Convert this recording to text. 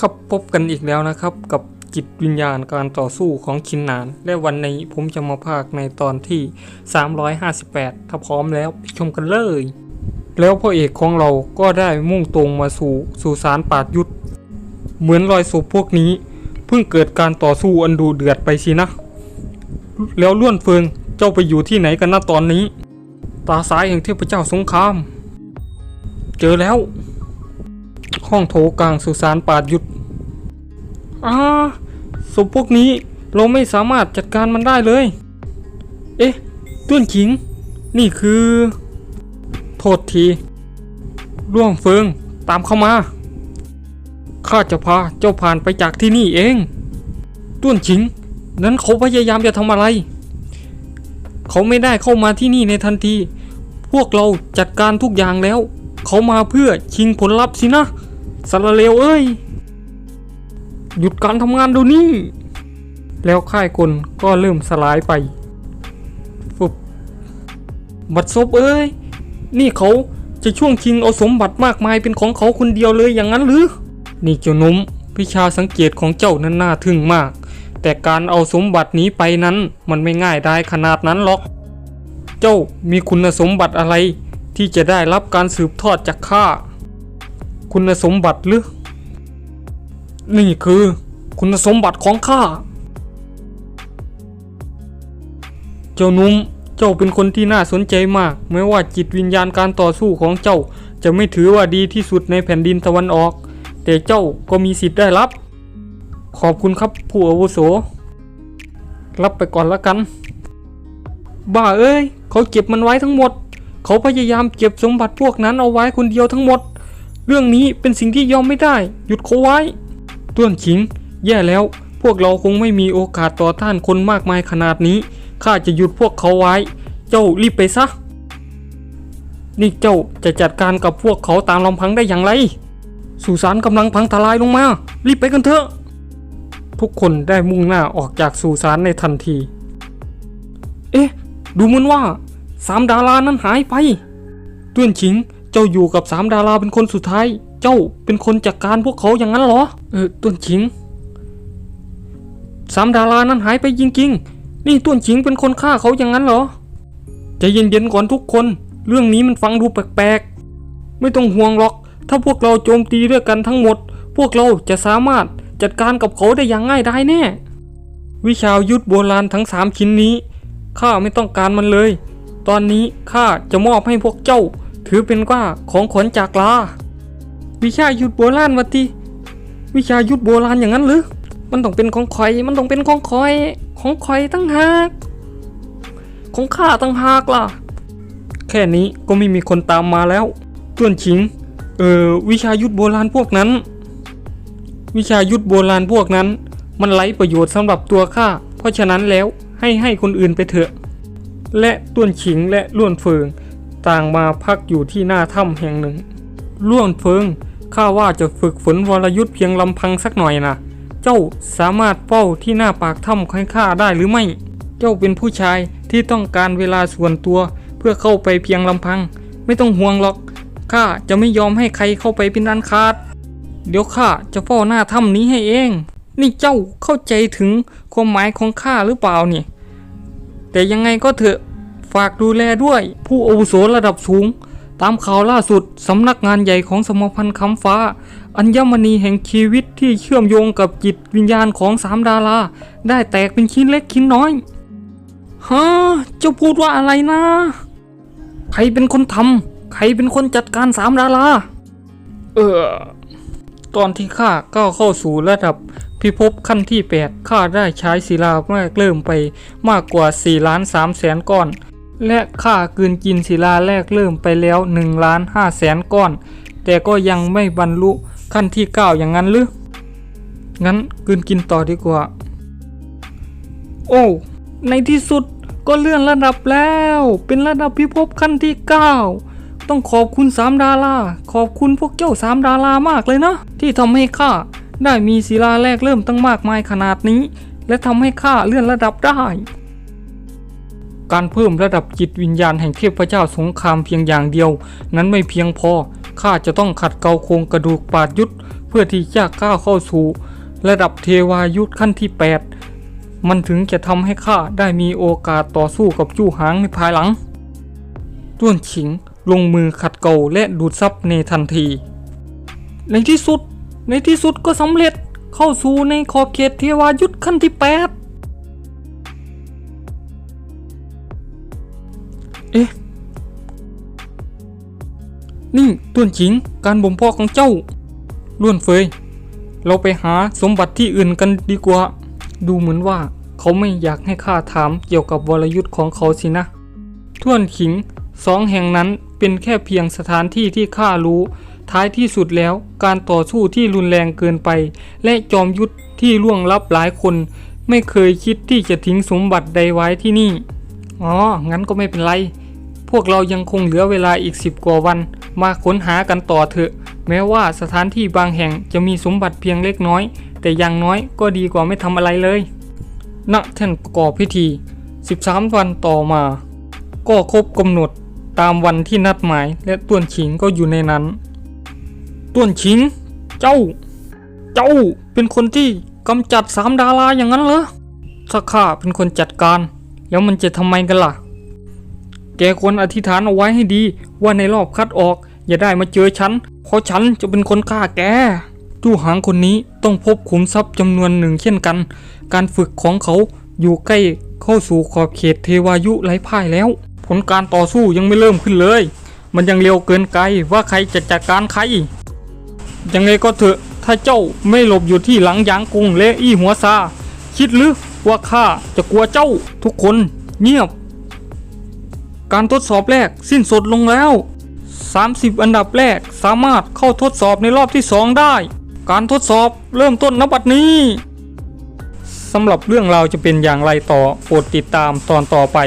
ครับพบกันอีกแล้วนะครับ กับจิตวิญญาณการต่อสู้ของคินนาน และวันนี้ผมจะมาพากย์ในตอนที่ 358 ถ้าพร้อมแล้วไปชมกันเลย แล้วพระเอกของเราก็ได้มุ่งตรงมาสู่สุสานปาดยุทธเหมือนรอยศพพวกนี้ เพิ่งเกิดการต่อสู้อันดูเดือดไปสินะ แล้วล้วนเฟิงเจ้าไปอยู่ที่ไหนกันนะตอนนี้ ตาซ้ายแห่งเทพเจ้าสงคราม เจอแล้ว ห้องโถกลางสุสานปาดยุทธอ่าศพพวกนี้เราไม่สามารถจัดการมันได้เลย เอ๊ะต้วนขิง นี่คือ โทษที ร่วงเฟิง ตามเข้ามา ข้าจะพาเจ้าผ่านไปจากที่นี่เองต้วนขิง นั้นเขาพยายามจะทำอะไร เขาไม่ได้เข้ามาที่นี่ในทันที พวกเราจัดการทุกอย่างแล้ว เขามาเพื่อชิงผลลัพธ์สินะ สารเลวเอ้ย หยุดการทำงานดูนี่ แล้วค่ายกลก็เริ่มสลายไปฟุบบัดซบเอ้ย นี่เขาจะช่วงชิงเอาสมบัติมากมายเป็นของเขาคนเดียวเลยอย่างนั้นหรือ นี่เจ้าหนุ่มวิชาสังเกตของเจ้านั้นน่าทึ่งมาก แต่การเอาสมบัตินี้ไปนั้นมันไม่ง่ายได้ขนาดนั้นหรอก เจ้ามีคุณสมบัติอะไรที่จะได้รับการสืบทอดจากข้า คุณสมบัติหรือ นี่คือ คุณสมบัติของข้า เจ้าหนุ่มเจ้าเป็นคนที่น่าสนใจมาก ไม่ว่าจิตวิญญาณการต่อสู้ของเจ้า จะไม่ถือว่าดีที่สุดในแผ่นดินตะวันออก แต่เจ้าก็มีสิทธิ์ได้รับ ขอบคุณครับผู้อาวุโส รับไปก่อนละกัน บ้าเอ้ย เขาเก็บมันไว้ทั้งหมด เขาพยายามเก็บสมบัติพวกนั้นเอาไว้คนเดียวทั้งหมด เรื่องนี้เป็นสิ่งที่ยอมไม่ได้ หยุดเขาไว้ ต้วนขิง แย่แล้ว พวกเราคงไม่มีโอกาสต่อต้านคนมากมายขนาดนี้ ข้าจะหยุดพวกเขาไว้ เจ้ารีบไปซะ นี่เจ้าจะจัดการกับพวกเขาตามลำพังได้อย่างไร สุสานกำลังพังทลายลงมา รีบไปกันเถอะ ทุกคนได้มุ่งหน้าออกจากสุสานในทันที เอ๊ะ ดูเหมือนว่าสามดารานั้นหายไป ต้วนชิง จ้าอยู่กับสามดาราเป็นคนสุดท้าย เจ้าเป็นคนจัดการพวกเขาอย่างนั้นเหรอ เออต้วนชิง สามดารานั้นหายไปจริงๆ นี่ต้วนชิงเป็นคนฆ่าเขาอย่างนั้นเหรอใจเย็นๆก่อนทุกคน เรื่องนี้มันฟังดูแปลกๆ ไม่ต้องห่วงหรอก ถ้าพวกเราโจมตีด้วยกันทั้งหมด พวกเราจะสามารถจัดการกับเขาได้อย่างง่ายดายแน่ วิชายุทธโบราณทั้งสามชิ้นนี้ข้าไม่ต้องการมันเลย ตอนนี้ข้าจะมอบให้พวกเจ้า ถือเป็นว่าของขวัญจากลา วิชายุทธโบราณวะทีวิชายุทธโบราณอย่างนั้นหรือ มันต้องเป็นของขอย มันต้องเป็นของขอย ของขอยตั้งหาก ของข้าตั้งหากล่ะ แค่นี้ก็ไม่มีคนตามมาแล้วต้วนชิง เออวิชายุทธโบราณพวกนั้น วิชายุทธโบราณพวกนั้น มันไร้ประโยชน์สำหรับตัวข้า เพราะฉะนั้นแล้วให้ให้คนอื่นไปเถอะ และต้วนฉิงและล้วนเฟิง ต่างมาพักอยู่ที่หน้าถ้ำแห่งหนึ่งล้วนเฟิงข้าว่าจะฝึกฝนวรยุทธ์เพียงลำพังสักหน่อยนะเจ้าสามารถเฝ้าที่หน้าปากถ้ำให้ข้าได้หรือไม่ เจ้าเป็นผู้ชายที่ต้องการเวลาส่วนตัว เพื่อเข้าไปเพียงลำพัง ไม่ต้องห่วงหรอกข้าจะไม่ยอมให้ใครเข้าไปเป็นอันขาด เดี๋ยวข้าจะเฝ้าหน้าถ้ำนี้ให้เอง นี่เจ้าเข้าใจถึงความหมายของข้าหรือเปล่าเนี่ยแต่ยังไงก็เถอะ ฝากดูแลด้วย ผู้อาวุโสระดับสูง ตามข่าวล่าสุดสำนักงานใหญ่ของสมพันธ์คำฟ้า อัญมณีแห่งชีวิตที่เชื่อมโยงกับจิตวิญญาณของสามดารา ได้แตกเป็นชิ้นเล็กชิ้นน้อยฮะเจ้าพูดว่าอะไรนะ ใครเป็นคนทำใครเป็นคนจัดการสามดารา เออตอนที่ข้าก้าวเข้าสู่ระดับพิภพขั้นที่ 8 ข้าได้ใช้ศิลาแรกเริ่มไปมากกว่า 4 ล้าน3แสนก้อน และข้ากืนกินศิลาแรกเริ่มไปแล้ว1ล้าน5แสนก้อน แต่ก็ยังไม่บรรลุขั้นที่ 9 อย่างนั้นหรืองั้นกืนกินต่อดีกว่า โอ้ในที่สุดก็เลื่อนระดับแล้ว เป็นระดับพิภพขั้นที่ 9 ต้องขอบคุณสามดาราขอบคุณพวกเจ้าสามดารามากเลยนะ ที่ทำให้ข้าได้มีศิลาแรกเริ่มตั้งมากมายขนาดนี้ และทำให้ข้าเลื่อนระดับได้ การเพิ่มระดับจิตวิญญาณแห่งเทพเจ้าสงครามเพียงอย่างเดียว นั้นไม่เพียงพอ ข้าจะต้องขัดเกลาโครงกระดูกปาดยุทธเพื่อที่จะก้าวเข้าสู่ ระดับเทวายุทธขั้นที่ 8 มันถึงจะทำให้ข้าได้มีโอกาสต่อสู้กับจู้หางในภายหลังต้วนฉิงลงมือขัดเกลาและดูดซับในทันที ในที่สุด ในที่สุดก็สำเร็จเข้าสู่ในขอบเขตเทวายุทธขั้นที่ 8 อ๊ะ นี่ต้วนฉิงการบ่มเพาะของเจ้าล้วนเฟย เราไปหาสมบัติที่อื่นกันดีกว่า ดูเหมือนว่าเขาไม่อยากให้ข้าถามเกี่ยวกับวรยุทธ์ของเขาสินะท่วนขิงสองแห่งนั้นเป็นแค่เพียงสถานที่ที่ข้ารู้ ท้ายที่สุดแล้วการต่อสู้ที่รุนแรงเกินไป และจอมยุทธที่ล่วงลับหลายคน ไม่เคยคิดที่จะทิ้งสมบัติใดไว้ที่นี่ อ๋อ งั้นก็ไม่เป็นไร พวกเรายังคงเหลือเวลาอีกสิบกว่าวัน มาค้นหากันต่อเถอะ แม้ว่าสถานที่บางแห่งจะมีสมบัติเพียงเล็กน้อย แต่อย่างน้อยก็ดีกว่าไม่ทำอะไรเลยณแท่นประกอบพิธี 13 วันต่อมา ก็ครบกำหนดตามวันที่นัดหมายและต้วนฉิงก็อยู่ในนั้น ต้วนฉิง เจ้า เจ้าเป็นคนที่กำจัดสามดาราอย่างนั้นเหรอถ้าข้าเป็นคนจัดการ แล้วมันจะทำไมกันล่ะ แกควรอธิษฐานเอาไว้ให้ดี ว่าในรอบคัดออก อย่าได้มาเจอฉัน เพราะฉันจะเป็นคนฆ่าแกจู้หางคนนี้ต้องพบขุมทรัพย์จำนวนหนึ่งเช่นกัน การฝึกของเขาอยู่ใกล้เข้าสู่ขอบเขตเทวายุไร้พ่ายแล้ว ผลการต่อสู้ยังไม่เริ่มขึ้นเลย มันยังเร็วเกินไกลว่าใครจะจัดการใคร ยังไงก็เถอะ ถ้าเจ้าไม่หลบอยู่ที่หลังยางกุงและอี้หัวซา คิดหรือว่าข้าจะกลัวเจ้าทุกคนเงียบ การทดสอบแรกสิ้นสุดลงแล้ว 30 อันดับแรกสามารถเข้าทดสอบในรอบที่ 2 ได้ การทดสอบเริ่มต้นนบัดนี้สำหรับเรื่องราวจะเป็นอย่างไรต่อโปรดติดตามตอนต่อไป